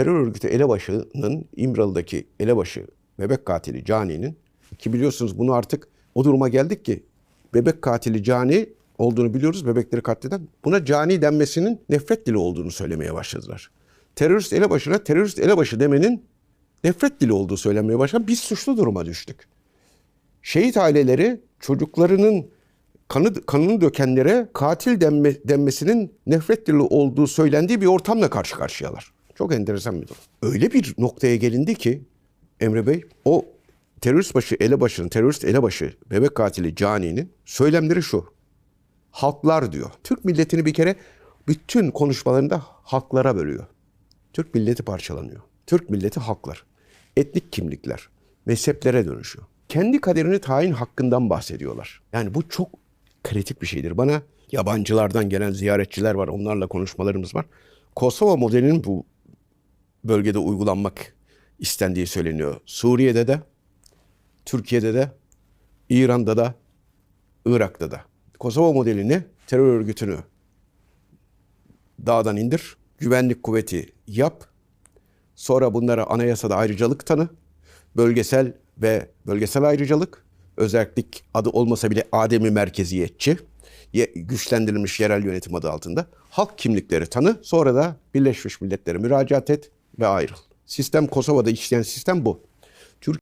Terör örgütü elebaşının İmralı'daki elebaşı bebek katili Cani'nin ki biliyorsunuz bunu artık o duruma geldik ki bebek katili Cani olduğunu biliyoruz bebekleri katleden. Buna Cani denmesinin nefret dili olduğunu söylemeye başladılar. Terörist elebaşına terörist elebaşı demenin nefret dili olduğu söylenmeye başladı. Biz suçlu duruma düştük. Şehit aileleri çocuklarının kanı, kanını dökenlere katil denme, denmesinin nefret dili olduğu söylendiği bir ortamla karşı karşıyalar. Çok enteresan bir durum. Öyle bir noktaya gelindi ki Emre Bey o terörist başı elebaşının, terörist elebaşı bebek katili Cani'nin söylemleri şu. Halklar diyor. Türk milletini bir kere bütün konuşmalarında halklara bölüyor. Türk milleti parçalanıyor. Türk milleti halklar. Etnik kimlikler, mezheplere dönüşüyor. Kendi kaderini tayin hakkından bahsediyorlar. Yani bu çok kritik bir şeydir. Bana yabancılardan gelen ziyaretçiler var. Onlarla konuşmalarımız var. Kosova modelinin bu bölgede uygulanmak istendiği söyleniyor. Suriye'de de, Türkiye'de de, İran'da da, Irak'ta da. Kosova modelini terör örgütünü dağdan indir, güvenlik kuvveti yap, sonra bunlara anayasada ayrıcalık tanı, bölgesel ve bölgesel ayrıcalık, özellik adı olmasa bile ademi merkeziyetçi, ye- güçlendirilmiş yerel yönetim adı altında. Halk kimlikleri tanı, sonra da Birleşmiş Milletler'e müracaat et ve ayrıl. Sistem Kosova'da işleyen sistem bu.